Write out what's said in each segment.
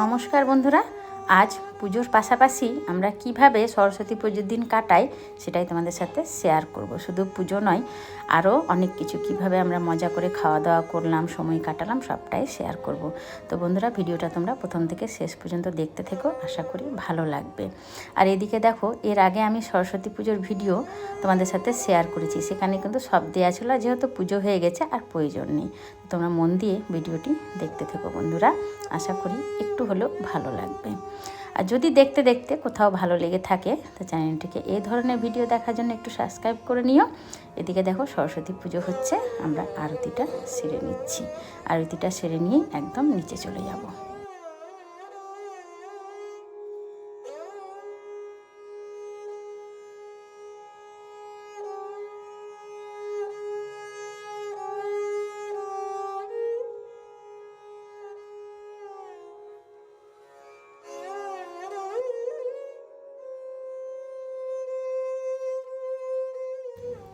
নমস্কার বন্ধুরা আজ পুজোর পাশাপাশি আমরা কীভাবে সরস্বতী পুজোর দিন কাটাই সেটাই তোমাদের সাথে শেয়ার করব। শুধু পুজো নয় আরও অনেক কিছু কীভাবে আমরা মজা করে খাওয়া দাওয়া করলাম, সময় কাটালাম, সবটাই শেয়ার করব। তো বন্ধুরা, ভিডিওটা তোমরা প্রথম থেকে শেষ পর্যন্ত দেখতে থেকো, আশা করি ভালো লাগবে। আর এদিকে দেখো, এর আগে আমি সরস্বতী পুজোর ভিডিও তোমাদের সাথে শেয়ার করেছি, সেখানে কিন্তু সব দেওয়া ছিল, যেহেতু পুজো হয়ে গেছে আর প্রয়োজন নেই। তোমরা মন দিয়ে ভিডিওটি দেখতে থেকো বন্ধুরা, আশা করি একটু হলেও ভালো লাগবে। আর যদি দেখতে দেখতে কোথাও ভালো লেগে থাকে, তো চ্যানেলটিকে এই ধরনের ভিডিও দেখার জন্য একটু সাবস্ক্রাইব করে নিও। এদিকে দেখো সরস্বতী পুজো হচ্ছে, আমরা আরতিটা সেরে নিচ্ছি। আরতিটা সেরে নিয়ে একদম নিচে চলে যাব।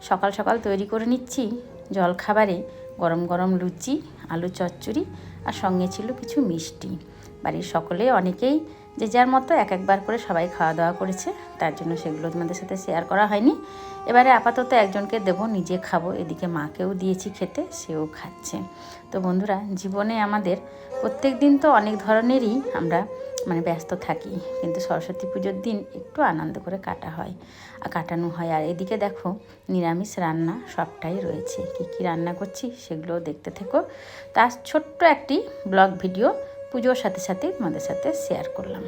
সকাল সকাল তৈরি করে নিচ্ছি জলখাবারে গরম গরম লুচি, আলু চচ্চড়ি আর সঙ্গে ছিল কিছু মিষ্টি। বাড়ির সকলে অনেকেই যে যার মতো এক একবার করে সবাই খাওয়া দাওয়া করেছে, তার জন্য সেগুলো তোমাদের সাথে শেয়ার করা হয়নি। এবারে আপাতত একজনকে দেবো, নিজে খাব, এদিকে মাকেও দিয়েছি খেতে, সেও খাচ্ছে। তো বন্ধুরা, জীবনে আমাদের প্রত্যেক দিন তো অনেক ধরনেরই আমরা মানে ব্যস্ত থাকি, কিন্তু সরস্বতী পুজোর দিন একটু আনন্দ করে কাটা হয় আর কাটানো হয়। আর এদিকে দেখো, নিরামিষ রান্না সবটাই রয়েছে। কি কি রান্না করছি সেগুলোও দেখতে থেকো। তার ছোট্ট একটি ব্লগ ভিডিও পুজোর সাথে সাথে তোমাদের সাথে শেয়ার করলাম।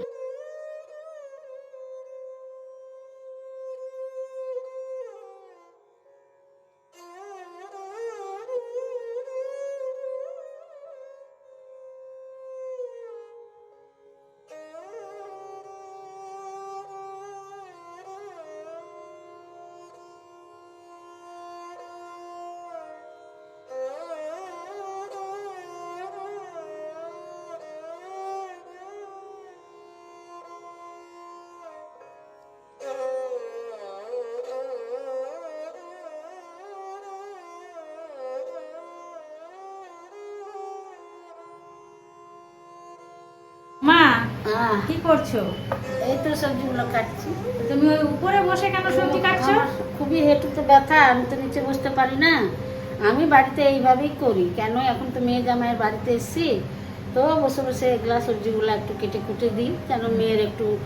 কি করছ? এই তো সবজিগুলো কাটছি। তুমি ওই উপরে বসে কেন সবজি কাটছো? খুবই হেঁটুতে ব্যথা আমি তো নিচে বসতে পারি না। আমি বাড়িতে এইভাবেই করি। কেন? এখন তো মেয়ে জামাইয়ের বাড়িতে এসেছি তো বসে বসে এগুলা সবজিগুলো একটু কেটে কুটে দিই যেন মেয়ের একটু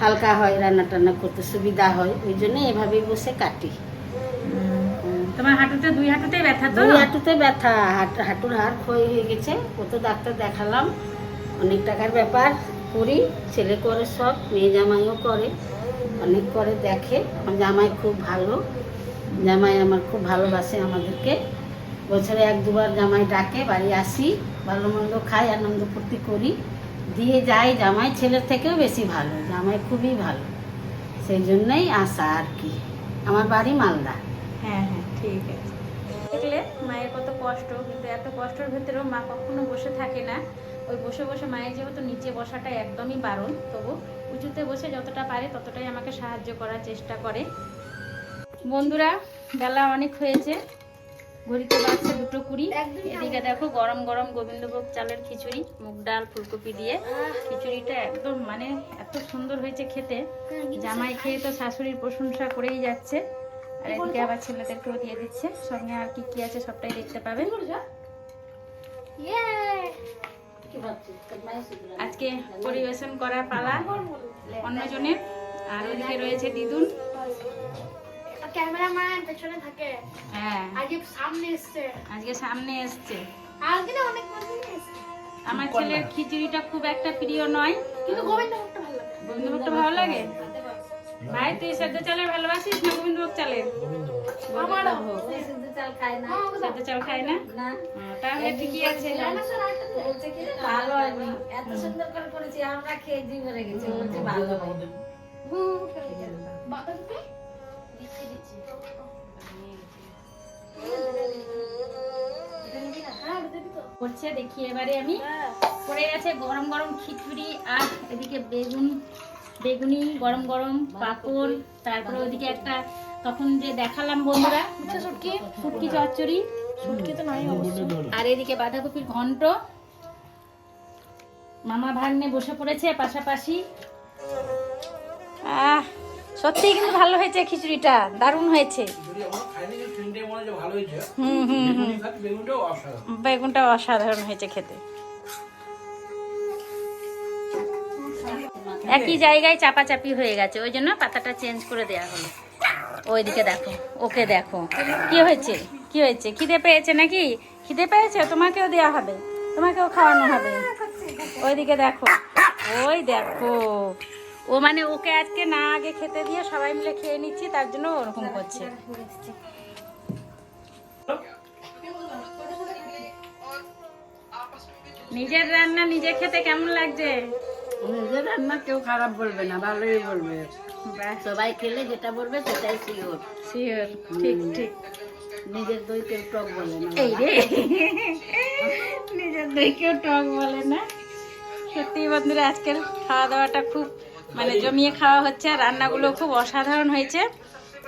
হালকা হয় রান্না টান্না করতে সুবিধা হয়। ওই জন্য এভাবেই বসে কাটি। তোমার হাঁটুতে দুই হাঁটুতে ব্যথা তো? দুই হাঁটুতে ব্যথা। হাঁট- হাঁটুর হাড় ক্ষয় হয়ে গেছে। কত ডাক্তার দেখালাম। অনেক টাকার ব্যাপার। করি ছেলে করে সব, মেয়ে জামাইও করে, অনেক করে দেখে। আমার জামাই খুব ভালো। জামাই আমার খুব ভালোবাসে আমাদেরকে। বছরে এক দুবার জামাই ডাকে, বাড়ি আসি, ভালো মন্দ খাই, আনন্দ ফুর্তি করি। দিয়ে যাই, জামাই ছেলের থেকেও বেশি ভালো, জামাই খুবই ভালো। সেই জন্যই আসা আর কি। আমার বাড়ি মালদা। হ্যাঁ হ্যাঁ ঠিক আছে। দেখলে মায়ের কত কষ্ট, কিন্তু এত কষ্টের ভেতরেও মা কখনো বসে থাকে না। ওই বসে বসে মায়ের যেহেতু নিচে বসাটা একদমই বারণ তবু উঁচুতে বসে যতটা পারে ততটাই আমাকে সাহায্য করার চেষ্টা করে। বন্ধুরা বেলা অনেক হয়েছে ঘড়িতে বাজছে দুটো কুড়ি। এদিকে দেখো গরম গরম গোবিন্দভোগ চালের খিচুড়ি মুগ ডাল ফুলকপি দিয়ে। খিচুড়িটা একদম মানে এত সুন্দর হয়েছে খেতে। জামাই খেয়ে তো শাশুড়ির প্রশংসা করেই যাচ্ছে। আর এদিকে আবার ছেলেদেরকেও দিয়ে দিচ্ছে। সঙ্গে আর কি কি আছে সবটাই দেখতে পাবে। কি আজকে পরিবেশন করার পালা অন্যজনের। আর ওদিকে রয়েছে দিদুন। ক্যামেরাম্যান পেছনে থাকে। হ্যাঁ। আজকে সামনে এসছে। আজকে সামনে এসছে। আজকে না অনেক আমার ছেলের খিচুড়িটা খুব একটা প্রিয় নয়। কিন্তু ভালো লাগে। গোবিন্দভোগটা ভালো লাগে? ভাই তুই সেদ্ধ চালের ভালোবাসিস না গোবিন্দভোগ চালের? চাল খায় না সেদ্ধ চাল খায় না? না। হ্যাঁ, তাহলে ঠিকই আছে। ভালো হয়নি এত সুন্দর করে করেছি আমরা খেয়ে জি মরে গেছি বলছে ভালো হয়নি বাতাসে হ্যাঁ দিবি তো। করছে দেখি এবারে আমি। পড়ে গেছে গরম গরম খিচুড়ি আর এদিকে বেগুন বেগুনি গরম গরম পাঁপড়। তারপরে ওদিকে একটা তখন যে দেখালাম বন্ধুরা শুটকি শুটকি চচ্চড়ি। শুটকি তো নাই অবশ্য। আর এদিকে বাঁধাকপির ঘন্ট। মামা ভাগ্নে বসে পড়েছে পাশাপাশি। আহ সত্যিই কিন্তু ভালো হয়েছে খিচুড়িটা দারুণ হয়েছে। মনে বেগুনটা অসাধারণ। হয়েছে খেতে। একই জায়গায় চাপাচাপি হয়ে গেছে ওই জন্য পাতাটা চেঞ্জ করে দেওয়া হলো। ওইদিকে দেখো, ওকে দেখো। কি হয়েছে? কি হয়েছে? খিদে পেয়েছে নাকি? খিদে পেয়েছে? তোমাকেও দেওয়া হবে। তোমাকেও খাওয়ানো হবে। ওইদিকে দেখো। ওই দেখো। ও মানে ওকে আজকে না আগে খেতে দিয়ে সবাই মিলে খেয়ে নিচ্ছি, তার জন্য ওরকম করছে। নিজের রান্না নিজে খেতে কেমন লাগছে? নিজের রান্না কেউ খারাপ বলবে না, ভালোই বলবে। সবাই খেলে যেটা বলবে সেটাই শিওর শিওর ঠিক ঠিক। নিজের দই কেউ টক বলে না। এই রে। নিজের দইকেও টক বলে না। সত্যি বন্ধুরা আজকের খাওয়া দাওয়াটা খুব মানে জমিয়ে খাওয়া হচ্ছে আর রান্নাগুলো খুব অসাধারণ হয়েছে।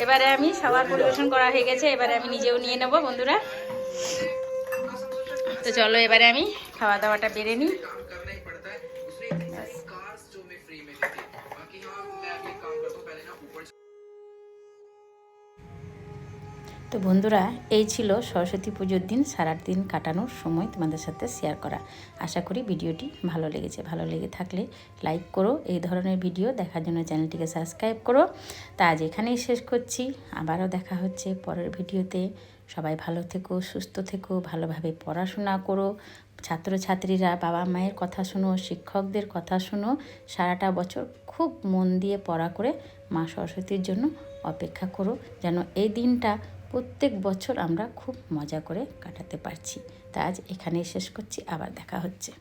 এবারে আমি সবার পরিবেশন করা হয়ে গেছে এবারে আমি নিজেও নিয়ে নেব বন্ধুরা। তো চলো এবারে আমি খাওয়া দাওয়াটা বেড়ে নিই। তো বন্ধুরা, এই ছিল সরস্বতী পুজোর দিন, সারার দিন কাটানোর সময় তোমাদের সাথে শেয়ার করা। আশা করি ভিডিওটি ভালো লেগেছে। ভালো লেগে থাকলে লাইক করো, এই ধরনের ভিডিও দেখার জন্য চ্যানেলটিকে সাবস্ক্রাইব করো। তা আজ এখানেই শেষ করছি। আবারও দেখা হচ্ছে পরের ভিডিওতে। সবাই ভালো থেকো, সুস্থ থেকো, ভালোভাবে পড়াশোনা করো। ছাত্রছাত্রীরা, বাবা মায়ের কথা শোনো, শিক্ষকদের কথা শোনো। সারাটা বছর খুব মন দিয়ে পড়া করে মা সরস্বতীর জন্য অপেক্ষা করো। যেন এই দিনটা প্রত্যেক বছর আমরা খুব মজা করে কাটাতে পারছি। তা আজ এখানেই শেষ করছি, আবার দেখা হচ্ছে।